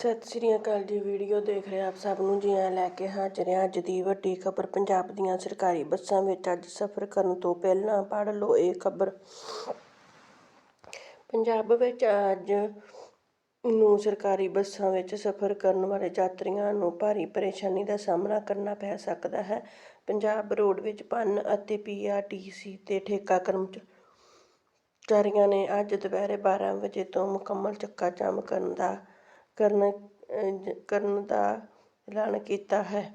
ਸਤਿ ਸ੍ਰੀ ਅਕਾਲ ਜੀ, ਵੀਡੀਓ ਦੇਖ ਰਹੇ ਆਪ ਸਭ ਨੂੰ। ਜੀ ਆਇਆਂ ਲੈ ਕੇ ਹਾਜ਼ਰ ਹਾਂ ਅੱਜ ਦੀ ਵੱਡੀ ਖਬਰ। ਪੰਜਾਬ ਦੀਆਂ ਸਰਕਾਰੀ ਬੱਸਾਂ ਵਿੱਚ ਅੱਜ ਸਫ਼ਰ ਕਰਨ ਤੋਂ ਪਹਿਲਾਂ ਪੜ੍ਹ ਲਓ ਇਹ ਖਬਰ। ਪੰਜਾਬ ਵਿੱਚ ਅੱਜ ਨੂੰ ਸਰਕਾਰੀ ਬੱਸਾਂ ਵਿੱਚ ਸਫ਼ਰ ਕਰਨ ਵਾਲੇ ਯਾਤਰੀਆਂ ਨੂੰ ਭਾਰੀ ਪਰੇਸ਼ਾਨੀ ਦਾ ਸਾਹਮਣਾ ਕਰਨਾ ਪੈ ਸਕਦਾ ਹੈ। ਪੰਜਾਬ ਰੋਡ ਵਿੱਚ ਪੰਨ ਅਤੇ ਪੀਆਰਟੀਸੀ ਤੇ ਠੇਕਾ ਕਰਮਚਾਰੀਆਂ ਨੇ ਅੱਜ ਦੁਪਹਿਰੇ 12 ਵਜੇ ਤੋਂ ਮੁਕੰਮਲ ਚੱਕਾ ਜਾਮ ਕਰਨ ਦਾ ਕਰਨ ਕਰਨ ਦਾ ਐਲਾਨ ਕੀਤਾ ਹੈ।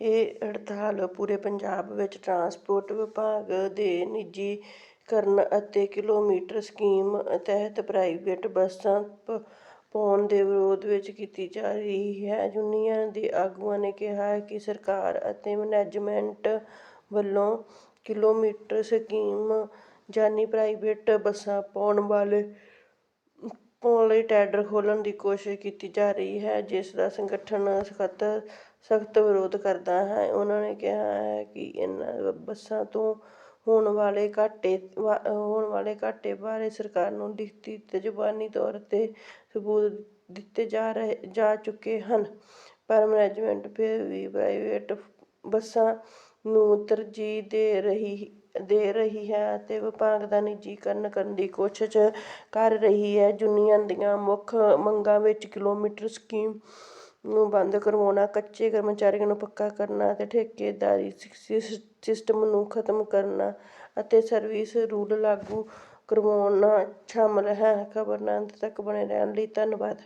ਇਹ ਹੜਤਾਲ ਪੂਰੇ ਪੰਜਾਬ ਵਿੱਚ ਟਰਾਂਸਪੋਰਟ ਵਿਭਾਗ ਦੇ ਨਿੱਜੀਕਰਨ ਅਤੇ ਕਿਲੋਮੀਟਰ ਸਕੀਮ ਤਹਿਤ ਪ੍ਰਾਈਵੇਟ ਬੱਸਾਂ ਪ- ਪਾਉਣ ਦੇ ਵਿਰੋਧ ਵਿੱਚ ਕੀਤੀ ਜਾ ਰਹੀ ਹੈ। ਯੂਨੀਅਨ ਦੇ ਆਗੂਆਂ ਨੇ ਕਿਹਾ ਹੈ ਕਿ ਸਰਕਾਰ ਅਤੇ ਮੈਨੇਜਮੈਂਟ ਵੱਲੋਂ ਕਿਲੋਮੀਟਰ ਸਕੀਮ ਜਾਨੀ ਪ੍ਰਾਈਵੇਟ ਬੱਸਾਂ ਪਾਉਣ ਵਾਲੇ ਪਾਉਣ ਲਈ ਟੈਡਰ ਖੋਲ੍ਹਣ ਦੀ ਕੋਸ਼ਿਸ਼ ਕੀਤੀ ਜਾ ਰਹੀ ਹੈ, ਜਿਸ ਦਾ ਸੰਗਠਨ ਸਖਤ ਸਖਤ ਵਿਰੋਧ ਕਰਦਾ ਹੈ। ਉਹਨਾਂ ਨੇ ਕਿਹਾ ਹੈ ਕਿ ਇਹਨਾਂ ਬੱਸਾਂ ਤੋਂ ਹੋਣ ਵਾਲੇ ਘਾਟੇ ਵਾ- ਹੋਣ ਵਾਲੇ ਘਾਟੇ ਬਾਰੇ ਸਰਕਾਰ ਨੂੰ ਲਿਖਤੀ ਤੇ ਜ਼ੁਬਾਨੀ ਤੌਰ ਤੇ ਸਬੂਤ ਦਿੱਤੇ ਜਾ ਰਹੇ, ਜਾ ਚੁੱਕੇ ਹਨ। ਪਰ ਮੈਨੇਜਮੈਂਟ ਫਿਰ ਵੀ ਪ੍ਰਾਈਵੇਟ ਬੱਸਾਂ ਨੂੰ ਤਰਜੀਹ ਦੇ ਰਹੀ ਦੇ ਰਹੀ ਹੈ ਅਤੇ ਵਿਭਾਗ ਦਾ ਨਿੱਜੀਕਰਨ ਕਰਨ ਦੀ ਕੋਸ਼ਿਸ਼ ਕਰ ਰਹੀ ਹੈ। ਯੂਨੀਅਨ ਦੀਆਂ ਮੁੱਖ ਮੰਗਾਂ ਵਿੱਚ ਕਿਲੋਮੀਟਰ ਸਕੀਮ ਨੂੰ ਬੰਦ ਕਰਵਾਉਣਾ, ਕੱਚੇ ਕਰਮਚਾਰੀਆਂ ਨੂੰ ਪੱਕਾ ਕਰਨਾ ਅਤੇ ਠੇਕੇਦਾਰੀ ਸਿਸ- ਸਿਸਟਮ ਨੂੰ ਖਤਮ ਕਰਨਾ ਅਤੇ ਸਰਵਿਸ ਰੂਲ ਲਾਗੂ ਕਰਵਾਉਣਾ ਸ਼ਾਮਲ ਹੈ। ਖਬਰ ਨਾਲ ਅੰਤ ਤੱਕ ਬਣੇ ਰਹਿਣ ਲਈ ਧੰਨਵਾਦ।